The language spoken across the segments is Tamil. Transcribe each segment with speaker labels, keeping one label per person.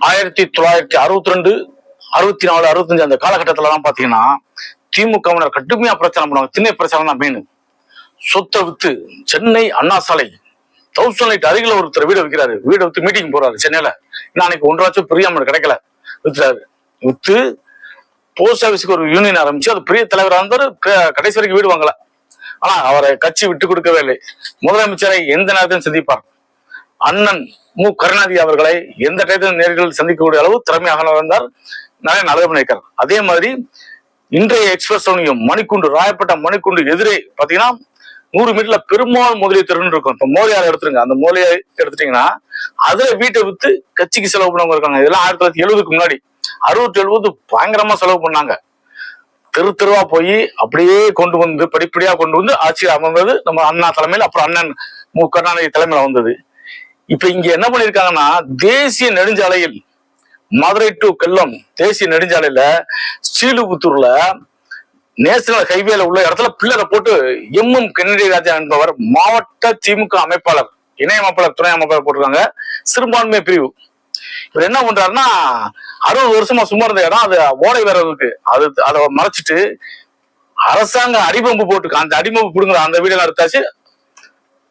Speaker 1: ஆயிரத்தி தொள்ளாயிரத்தி அறுபத்தி ரெண்டு அறுபத்தி நாலு அறுபத்தஞ்சு அந்த காலகட்டத்துல எல்லாம் பாத்தீங்கன்னா திமுகவினர் கடுமையாக பிரச்சனை பண்ணுவாங்க. திண்ணை பிரச்சனை தான் மெயின் சொத்தை வித்து சென்னை அண்ணா சாலை தௌசண்ட் லைட் அருகில ஒருத்தர் வீடு வைக்கிறாரு. வீடு வித்து மீட்டிங் போறாரு சென்னையில. நாளைக்கு ஒன்றரை லட்சம் பிரியாமல் கிடைக்கல. வித்துறாரு. வித்து போஸ்ட் ஆபீஸ்க்கு ஒரு யூனியன் ஆரம்பிச்சு அது பெரிய தலைவராக இருந்தாரு. க- கடைசி வரைக்கும் வீடு வாங்கல. ஆனா அவரை கட்சி விட்டு கொடுக்கவே இல்லை. முதலமைச்சரை எந்த நேரத்திலும் சந்திப்பார். அண்ணன் மு. கருணாநிதி அவர்களை எந்த டயத்திலும் நேரில் சந்திக்கக்கூடிய அளவு திறமையாக நடந்தார் நிறைய நல்லது பண்ணியிருக்கார் அதே மாதிரி இன்றைய எக்ஸ்பிரஸ் மணிக்குண்டு ராயப்பட்ட மணிக்குண்டு எதிரே பாத்தீங்கன்னா நூறு மீட்டர்ல பெரும்பாலும் முதலி திறன் இருக்கும். இப்ப மோலியார் எடுத்துருங்க. அந்த மோலியார் எடுத்துட்டீங்கன்னா அதுல வீட்டை வித்து கட்சிக்கு செலவு பண்ணவங்க இருக்காங்க. இதெல்லாம் ஆயிரத்தி தொள்ளாயிரத்தி எழுபதுக்கு முன்னாடி அறுபத்தி எழுபது பயங்கரமா செலவு பண்ணாங்க. தெரு தெருவா போய் அப்படியே கொண்டு வந்து படிப்படியா கொண்டு வந்து ஆட்சியில் அமர்ந்தது நம்ம அண்ணா தலைமையில். அப்புறம் அண்ணன் மு. கருணாநிதி தலைமையில வந்தது. இப்ப இங்க என்ன பண்ணிருக்காங்கன்னா தேசிய நெடுஞ்சாலையில் மதுரை டு கெல்லம் தேசிய நெடுஞ்சாலையில ஸ்ரீலுபுத்தூர்ல நேஷனல் ஹைவேல உள்ள இடத்துல பில்லரை போட்டு எம் எம் கென்னடி ராஜா என்பவர் மாவட்ட திமுக அமைப்பாளர் இணை அமைப்பாளர் துணை அமைப்பாளர் போட்டிருக்காங்க. சிறுபான்மை பிரிவு. இவர் என்ன பண்றாருன்னா அறுபது வருஷமா சும்மா இருந்த இடம் அது ஓலை வேற இருக்கு அது அதை மறைச்சிட்டு அரசாங்க அடிபம்பு போட்டு அந்த அடிபம்பு பிடுங்குற அந்த வீடியோ எடுத்தாச்சு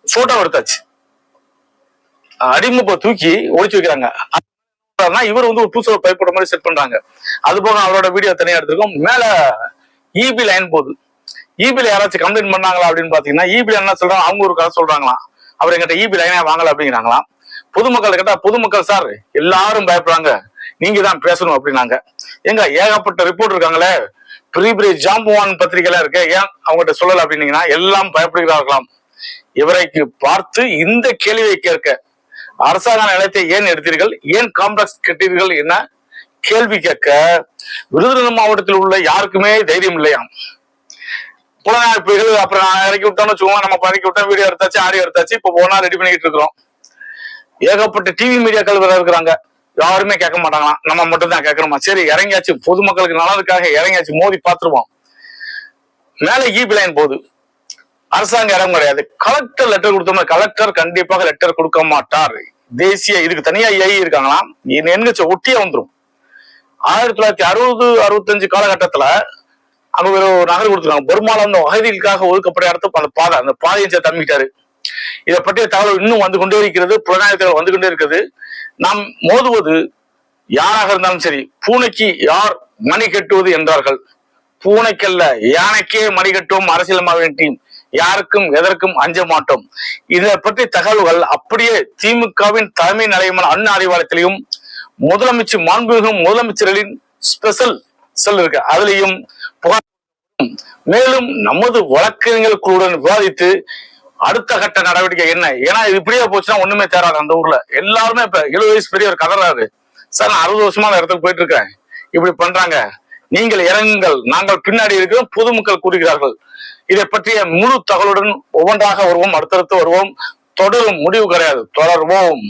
Speaker 1: போட்டோ எடுத்தாச்சு. அடிமப்பை தூக்கி ஒழிச்சு வைக்கிறாங்க. இவர் வந்து ஒரு புதுசா ஒரு மாதிரி செட் பண்றாங்க. அது போக அவரோட வீடியோ தனியா எடுத்திருக்கோம். மேல இபி லைன் போகுது. இபில யாராச்சும் கம்ப்ளைண்ட் பண்ணாங்களா அப்படின்னு பாத்தீங்கன்னா இபில என்ன சொல்றாங்க? அவங்க ஒரு கதை சொல்றாங்களாம். அவர் எங்கிட்ட இபி லைனே வாங்கல அப்படிங்கிறாங்களாம். பொதுமக்கள் கேட்டா பொதுமக்கள் சார் எல்லாரும் பயப்படுறாங்க நீங்க தான் பேசணும் அப்படின்னாங்க. எங்க ஏகப்பட்ட ரிப்போர்ட் இருக்காங்களே. பெரிய பெரிய ஜாம்புவான் பத்திரிகைலாம் இருக்கு. ஏன் அவங்ககிட்ட சொல்லல அப்படின்னீங்கன்னா எல்லாம் பயப்படுகிறார்களாம். இவரைக்கு பார்த்து இந்த கேள்வியை கேட்க அரசாங்க நிலையத்தை ஏன் எடுத்தீர்கள்? ஏன் காம்ப்ளெக்ஸ் கட்டீர்கள் என்ன கேள்வி கேட்க விருதுநகர் மாவட்டத்தில் உள்ள யாருக்குமே தைரியம் இல்லையாம். புலனாய்ப்புகள் அப்புறம் நான் இறக்கி விட்டோம்னு வச்சுக்கோங்க நம்ம இறக்கி விட்டோம் வீடியோ எடுத்தாச்சு ஆடியோ எடுத்தாச்சு இப்போ போனா ரெடி பண்ணிக்கிட்டு இருக்கிறோம். ஏகப்பட்ட டிவி மீடியாக்கள் வேற இருக்கிறாங்க. யாருமே கேட்க மாட்டாங்களாம். நம்ம மட்டும் தான் கேட்கணுமா? சரி இறங்கியாச்சு. பொதுமக்களுக்கு நலனுக்காக இறங்கியாச்சு. மோதி பார்த்துருவோம். மேல ஈபி லைன் போகுது. அரசாங்க இடம் கிடையாது. கலெக்டர் லெட்டர் கொடுத்தோம்னா கலெக்டர் கண்டிப்பாக லெட்டர் கொடுக்க மாட்டார். தேசிய இதுக்கு தனியா ஏஐ இருக்காங்களாம். என்கச்சு ஒட்டியே வந்துரும். ஆயிரத்தி தொள்ளாயிரத்தி அறுபது அறுபத்தஞ்சு காலகட்டத்துல அங்க ஒரு நகர் கொடுத்துருக்காங்க. பெரும்பாலான வகைகளுக்காக ஒதுக்கப்பட்ட இடத்த அந்த பாதை அந்த பாதையை சேர்த்து தம்பிட்டாரு இதை பற்றிய தகவல் இன்னும் வந்து கொண்டே இருக்கிறது புலனாய்வு வந்து கொண்டே இருக்கிறது நாம் மோதுவது யாராக இருந்தாலும் சரி பூனைக்கு யார் மணி கட்டுவது என்றார்கள். பூனைக்கல்ல யானைக்கே மணி கட்டுவோம் அரசியல் டீம். யாருக்கும் எதற்கும் அஞ்ச மாட்டோம். இதை பற்றி தகவல்கள் அப்படியே திமுகவின் தலைமை நிலையமான அண்ணா அறிவாலயத்திலையும் முதலமைச்சர் மாண்புமிகு முதலமைச்சர்களின் ஸ்பெஷல் செல் இருக்கு. அதுலயும் புகார் மேலும் நமது வழக்கறிஞர்கள் குழுடன் விவாதித்து அடுத்த கட்ட நடவடிக்கை என்ன? ஏன்னா இது இப்படியே போச்சுன்னா ஒண்ணுமே தேராது அந்த ஊர்ல. எல்லாருமே இப்ப எழுபது வயசு பெரியவர் கதறாரு. சார் நான் அறுபது வருஷமா அந்த இடத்துக்கு போயிட்டு இருக்கேன். இப்படி பண்றாங்க. நீங்கள் இறங்குங்கள். நாங்கள் பின்னாடி இருக்கிறோம் பொதுமக்கள் கூறுகிறார்கள் இதை பற்றிய முழு தகவலுடன் ஒவ்வொன்றாக வருவோம் அடுத்தடுத்து வருவோம். தொடரும் முடிவு கிடையாது. தொடர்வோம்.